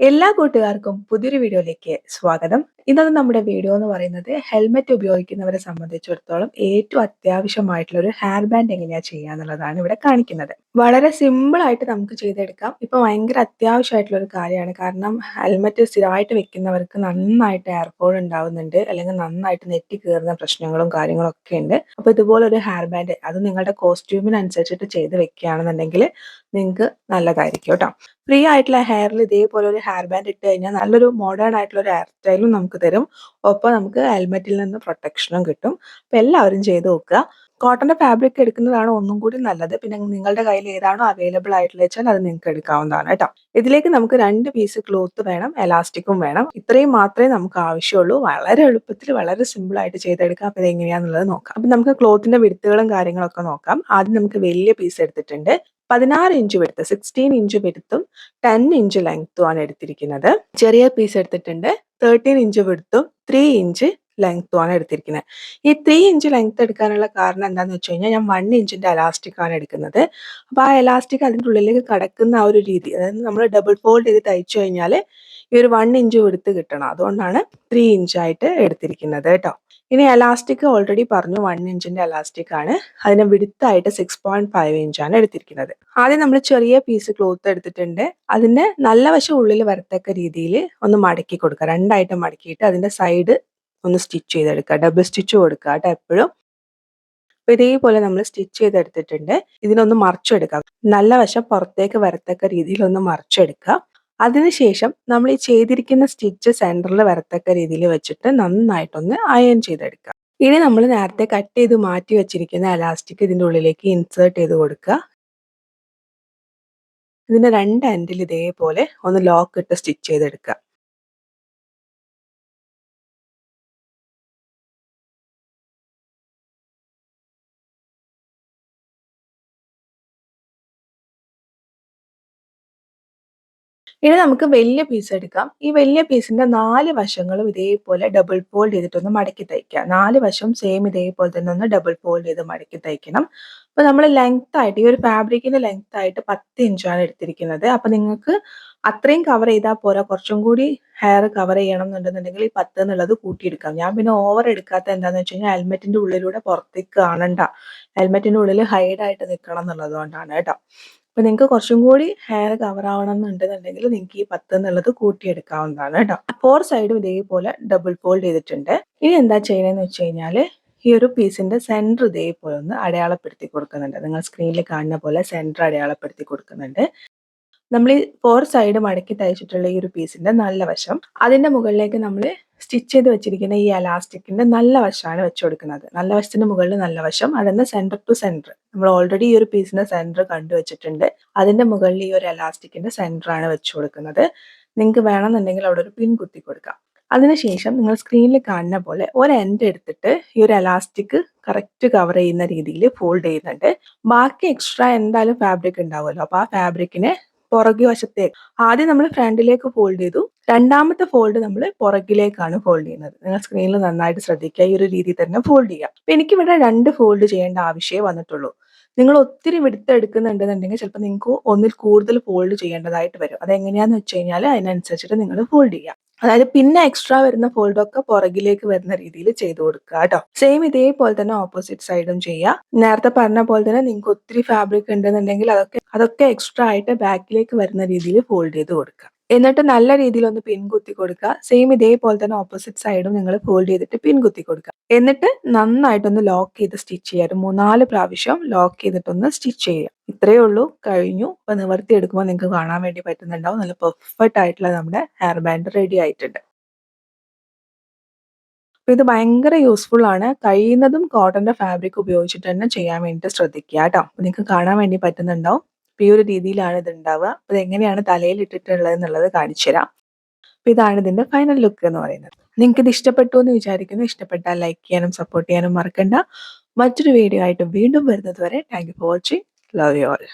എല്ലാ കൂട്ടുകാർക്കും പുതിയൊരു വീഡിയോയിലേക്ക് സ്വാഗതം. ഇന്നത്തെ നമ്മുടെ വീഡിയോ എന്ന് പറയുന്നത് ഹെൽമെറ്റ് ഉപയോഗിക്കുന്നവരെ സംബന്ധിച്ചിടത്തോളം ഏറ്റവും അത്യാവശ്യമായിട്ടുള്ള ഒരു ഹെയർ ബാൻഡ് എങ്ങനെയാ ചെയ്യാന്നുള്ളതാണ് ഇവിടെ കാണിക്കുന്നത്. വളരെ സിമ്പിൾ ആയിട്ട് നമുക്ക് ചെയ്തെടുക്കാം. ഇപ്പൊ ഭയങ്കര അത്യാവശ്യമായിട്ടുള്ള ഒരു കാര്യമാണ്. കാരണം ഹെൽമെറ്റ് സ്ഥിരമായിട്ട് വെക്കുന്നവർക്ക് നന്നായിട്ട് എയർഫോൾ ഉണ്ടാവുന്നുണ്ട്. അല്ലെങ്കിൽ നന്നായിട്ട് നെറ്റി കയറുന്ന പ്രശ്നങ്ങളും കാര്യങ്ങളും ഒക്കെ ഉണ്ട്. അപ്പൊ ഇതുപോലെ ഒരു ഹെയർ ബാൻഡ് അത് നിങ്ങളുടെ കോസ്റ്റ്യൂമിനനുസരിച്ചിട്ട് ചെയ്ത് വെക്കുകയാണെന്നുണ്ടെങ്കിൽ നിങ്ങൾക്ക് നല്ലതായിരിക്കും കേട്ടോ. ഫ്രീ ആയിട്ടുള്ള ഹെയറിൽ ഇതേപോലെ ഒരു ഹെയർ ബാൻഡ് ഇട്ട് കഴിഞ്ഞാൽ നല്ലൊരു മോഡേൺ ആയിട്ടുള്ള ഒരു ഹെയർ സ്റ്റൈലും നമുക്ക് തരും. ഒപ്പം നമുക്ക് ഹെൽമെറ്റിൽ നിന്ന് പ്രൊട്ടക്ഷനും കിട്ടും. അപ്പം എല്ലാവരും ചെയ്ത് നോക്കുക. കോട്ടന്റെ ഫാബ്രിക് എടുക്കുന്നതാണ് ഒന്നും കൂടി നല്ലത്. പിന്നെ നിങ്ങളുടെ കയ്യിൽ ഏതാണോ അവൈലബിൾ ആയിട്ടുള്ള വെച്ചാൽ അത് നിങ്ങൾക്ക് എടുക്കാവുന്നതാണ് കേട്ടോ. ഇതിലേക്ക് നമുക്ക് രണ്ട് പീസ് ക്ലോത്ത് വേണം എലാസ്റ്റിക്കും വേണം. ഇത്രയും മാത്രമേ നമുക്ക് ആവശ്യമുള്ളൂ. വളരെ എളുപ്പത്തിൽ വളരെ സിമ്പിൾ ആയിട്ട് ചെയ്തെടുക്കാം. അപ്പോൾ ഇതെങ്ങനെയാന്നുള്ളത് നോക്കാം. അപ്പം നമുക്ക് ക്ലോത്തിന്റെ വിടുത്തുകളും കാര്യങ്ങളൊക്കെ നോക്കാം. ആദ്യം നമുക്ക് വലിയ പീസ് എടുത്തിട്ടുണ്ട്. പതിനാറ് ഇഞ്ച് വെടുത്ത് സിക്സ്റ്റീൻ ഇഞ്ച് വെടുത്തും ടെൻ ഇഞ്ച് ലെങ്ത്തും ആണ് എടുത്തിരിക്കുന്നത്. ചെറിയ പീസ് എടുത്തിട്ടുണ്ട്. തേർട്ടീൻ ഇഞ്ച് വിടുത്തും ത്രീ ഇഞ്ച് ലെങ്ത്തും ആണ് എടുത്തിരിക്കുന്നത് ഈ ത്രീ ഇഞ്ച് ലെങ്ത് എടുക്കാനുള്ള കാരണം എന്താണെന്ന് വെച്ച് കഴിഞ്ഞാൽ ഞാൻ വൺ ഇഞ്ചിന്റെ അലാസ്റ്റിക് ആണ് എടുക്കുന്നത്. അപ്പോൾ ആ എലാസ്റ്റിക് അതിന്റെ ഉള്ളിലേക്ക് കടക്കുന്ന ആ ഒരു രീതി അതായത് നമ്മൾ ഡബിൾ ഫോൾഡ് ചെയ്ത് തയ്ച്ചു കഴിഞ്ഞാൽ ഈ ഒരു വൺ ഇഞ്ച് എടുത്ത് കിട്ടണം. അതുകൊണ്ടാണ് ത്രീ ഇഞ്ചായിട്ട് എടുത്തിരിക്കുന്നത് കേട്ടോ. ഇനി എലാസ്റ്റിക് ഓൾറെഡി പറഞ്ഞു വൺ ഇഞ്ചിന്റെ എലാസ്റ്റിക് ആണ്. അതിനെ വിടുത്തായിട്ട് സിക്സ് പോയിന്റ് ഫൈവ് ഇഞ്ചാണ് എടുത്തിരിക്കുന്നത്. ആദ്യം നമ്മൾ ചെറിയ പീസ് ക്ലോത്ത് എടുത്തിട്ടുണ്ട്. അതിന്റെ നല്ല വശം ഉള്ളിൽ വരത്തക്ക രീതിയിൽ ഒന്ന് മടക്കി കൊടുക്കുക. രണ്ടായിട്ട് മടക്കിയിട്ട് അതിന്റെ സൈഡ് ഒന്ന് സ്റ്റിച്ച് ചെയ്തെടുക്കുക. ഡബിൾ സ്റ്റിച്ച് കൊടുക്കുക കേട്ടോ എപ്പോഴും. അപ്പൊ ഇതേപോലെ നമ്മൾ സ്റ്റിച്ച് ചെയ്തെടുത്തിട്ടുണ്ട്. ഇതിനൊന്ന് മറിച്ചെടുക്കുക നല്ല വശം പുറത്തേക്ക് വരത്തക്ക രീതിയിൽ ഒന്ന് മറിച്ചെടുക്കുക. അതിനുശേഷം നമ്മൾ ഈ ചെയ്തിരിക്കുന്ന സ്റ്റിച്ച് സെന്ററിൽ വരത്തക്ക രീതിയിൽ വെച്ചിട്ട് നന്നായിട്ടൊന്ന് അയൺ ചെയ്തെടുക്കുക. ഇനി നമ്മൾ നേരത്തെ കട്ട് ചെയ്ത് മാറ്റി വെച്ചിരിക്കുന്ന എലാസ്റ്റിക് ഇതിന്റെ ഉള്ളിലേക്ക് ഇൻസേർട്ട് ചെയ്ത് കൊടുക്കുക. ഇതിന്റെ രണ്ട് എൻഡിൽ ഇതേപോലെ ഒന്ന് ലോക്ക് ഇട്ട് സ്റ്റിച്ച് ചെയ്തെടുക്കുക. ഇനി നമുക്ക് വലിയ പീസ് എടുക്കാം. ഈ വലിയ പീസിന്റെ നാല് വശങ്ങളും ഇതേപോലെ ഡബിൾ ഫോൾഡ് ചെയ്തിട്ടൊന്ന് മടക്കി തയ്ക്കുക നാല് വശവും സെയിം ഇതേപോലെ തന്നെ ഒന്ന് ഡബിൾ ഫോൾഡ് ചെയ്ത് മടക്കി തയ്ക്കണം. അപ്പൊ നമ്മൾ ലെങ്ത് ആയിട്ട് ഈ ഒരു ഫാബ്രിക്കിന്റെ ലെങ്ത് ആയിട്ട് പത്ത് ഇഞ്ചാണ് എടുത്തിരിക്കുന്നത്. അപ്പൊ നിങ്ങൾക്ക് അത്രയും കവർ ചെയ്താൽ പോരാ. കുറച്ചും കൂടി ഹെയർ കവർ ചെയ്യണം എന്നുണ്ടെന്നുണ്ടെങ്കിൽ ഈ പത്ത് എന്നുള്ളത് കൂട്ടിയെടുക്കാം. ഞാൻ പിന്നെ ഓവർ എടുക്കാത്ത എന്താന്ന് വെച്ച് കഴിഞ്ഞാൽ ഹെൽമെറ്റിന്റെ ഉള്ളിലൂടെ പുറത്തേക്ക് കാണണ്ട. ഹെൽമെറ്റിന്റെ ഉള്ളിൽ ഹൈഡ് ആയിട്ട് നിൽക്കണം എന്നുള്ളത് കൊണ്ടാണ് കേട്ടോ. അപ്പൊ നിങ്ങൾക്ക് കുറച്ചും കൂടി ഹെയർ കവർ ആവണം എന്നുണ്ടെന്നുണ്ടെങ്കിൽ നിങ്ങൾക്ക് ഈ പത്ത് എന്നുള്ളത് കൂട്ടിയെടുക്കാവുന്നതാണ് കേട്ടോ. ഫോർ സൈഡും ഇതേപോലെ ഡബിൾ ഫോൾഡ് ചെയ്തിട്ടുണ്ട്. ഇനി എന്താ ചെയ്യണമെന്ന് വെച്ച് കഴിഞ്ഞാൽ ഈ ഒരു പീസിന്റെ സെന്റർ ഇതേപോലെ ഒന്ന് അടയാളപ്പെടുത്തി കൊടുക്കുന്നുണ്ട്. നിങ്ങൾ സ്ക്രീനിൽ കാണുന്ന പോലെ സെന്റർ അടയാളപ്പെടുത്തി കൊടുക്കുന്നുണ്ട്. നമ്മൾ ഈ ഫോർ സൈഡ് മടക്കി തയ്ച്ചിട്ടുള്ള ഈ ഒരു പീസിന്റെ നല്ല വശം അതിന്റെ മുകളിലേക്ക് നമ്മൾ സ്റ്റിച്ച് ചെയ്ത് വെച്ചിരിക്കുന്ന ഈ അലാസ്റ്റിക്കിന്റെ നല്ല വശമാണ് വെച്ചു കൊടുക്കുന്നത്. നല്ല വശത്തിന് മുകളിൽ നല്ല വശം അതിന്റെ സെന്റർ ടു സെന്റർ നമ്മൾ ഓൾറെഡി ഈ ഒരു പീസിന്റെ സെന്റർ കണ്ടുവച്ചിട്ടുണ്ട് അതിന്റെ മുകളിൽ ഈ ഒരു സെന്റർ ആണ് വെച്ചു കൊടുക്കുന്നത്. നിങ്ങൾക്ക് വേണമെന്നുണ്ടെങ്കിൽ അവിടെ ഒരു പിൻ കുത്തി കൊടുക്കാം. അതിനുശേഷം നിങ്ങൾ സ്ക്രീനിൽ കാണുന്ന പോലെ ഒരു എൻഡ് എടുത്തിട്ട് ഈ ഒരു അലാസ്റ്റിക് കറക്റ്റ് കവർ ചെയ്യുന്ന രീതിയിൽ ഫോൾഡ് ചെയ്യുന്നുണ്ട്. ബാക്കി എക്സ്ട്രാ എന്തായാലും ഫാബ്രിക് ഉണ്ടാവുമല്ലോ. അപ്പൊ ആ ഫാബ്രിക്കിനെ പുറകു വശത്തേക്ക് ആദ്യം നമ്മൾ ഫ്രണ്ടിലേക്ക് ഫോൾഡ് ചെയ്തു. രണ്ടാമത്തെ ഫോൾഡ് നമ്മൾ പുറകിലേക്കാണ് ഫോൾഡ് ചെയ്യുന്നത്. നിങ്ങൾ സ്ക്രീനിൽ നന്നായിട്ട് ശ്രദ്ധിക്കുക. ഈ ഒരു രീതിയിൽ തന്നെ ഫോൾഡ് ചെയ്യുക. അപ്പൊ എനിക്കിവിടെ രണ്ട് ഫോൾഡ് ചെയ്യേണ്ട ആവശ്യമേ വന്നിട്ടുള്ളൂ. നിങ്ങൾ ഒത്തിരി എടുക്കുന്നുണ്ടെന്നുണ്ടെങ്കിൽ ചിലപ്പോൾ നിങ്ങൾക്ക് ഒന്നിൽ കൂടുതൽ ഫോൾഡ് ചെയ്യേണ്ടതായിട്ട് വരും. അതെങ്ങനെയാന്ന് വെച്ച് കഴിഞ്ഞാൽ അതിനനുസരിച്ചിട്ട് നിങ്ങൾ ഫോൾഡ് ചെയ്യുക. അതായത് പിന്നെ എക്സ്ട്രാ വരുന്ന ഫോൾഡ് ഒക്കെ പുറകിലേക്ക് വരുന്ന രീതിയിൽ ചെയ്ത് കൊടുക്കുക കേട്ടോ സെയിം ഇതേപോലെ തന്നെ ഓപ്പോസിറ്റ് സൈഡും ചെയ്യുക നേരത്തെ പറഞ്ഞ പോലെ തന്നെ നിങ്ങൾക്ക് ഒത്തിരി ഫാബ്രിക് ഉണ്ടെന്നുണ്ടെങ്കിൽ അതൊക്കെ അതൊക്കെ എക്സ്ട്രാ ആയിട്ട് ബാക്കിലേക്ക് വരുന്ന രീതിയിൽ ഫോൾഡ് ചെയ്ത് കൊടുക്കുക. എന്നിട്ട് നല്ല രീതിയിൽ ഒന്ന് പിൻ കുത്തി കൊടുക്കുക. സെയിം ഇതേപോലെ തന്നെ ഓപ്പോസിറ്റ് സൈഡും നിങ്ങൾ ഫോൾഡ് ചെയ്തിട്ട് പിൻ കുത്തി കൊടുക്കുക. എന്നിട്ട് നന്നായിട്ടൊന്ന് ലോക്ക് ചെയ്ത് സ്റ്റിച്ച് ചെയ്യുക. ഒരു മൂന്നാൽ പ്രാവശ്യം ലോക്ക് ചെയ്തിട്ടൊന്ന് സ്റ്റിച്ച് ചെയ്യുക. ഇത്രയേ ഉള്ളൂ. കഴിഞ്ഞു. അപ്പൊ നിവർത്തി എടുക്കുമ്പോൾ നിങ്ങൾക്ക് കാണാൻ വേണ്ടി പറ്റുന്നുണ്ടാവും. നല്ല പെർഫെക്റ്റ് ആയിട്ടുള്ള നമ്മുടെ ഹെയർ ബാൻഡ് റെഡി ആയിട്ടുണ്ട്. ഇത് ഭയങ്കര യൂസ്ഫുൾ ആണ്. കഴിയുന്നതും കോട്ടന്റെ ഫാബ്രിക് ഉപയോഗിച്ചിട്ട് തന്നെ ചെയ്യാൻ വേണ്ടിയിട്ട് ശ്രദ്ധിക്കുക കേട്ടോ. നിങ്ങൾക്ക് കാണാൻ വേണ്ടി പറ്റുന്നുണ്ടാവും. ഈ ഒരു രീതിയിലാണ് ഇത് ഉണ്ടാവുക അത് എങ്ങനെയാണ് തലയിൽ ഇട്ടിട്ടുള്ളത് എന്നുള്ളത് കാണിച്ചു തരാം. അപ്പൊ ഇതാണ് ഇതിന്റെ ഫൈനൽ ലുക്ക് എന്ന് പറയുന്നത്. നിങ്ങൾക്ക് ഇത് ഇഷ്ടപ്പെട്ടു എന്ന് വിചാരിക്കുന്നു. ഇഷ്ടപ്പെട്ടാൽ ലൈക്ക് ചെയ്യാനും സപ്പോർട്ട് ചെയ്യാനും മറക്കണ്ട. മറ്റൊരു വീഡിയോ ആയിട്ട് വീണ്ടും വരുന്നത് വരെ thank you for watching love you all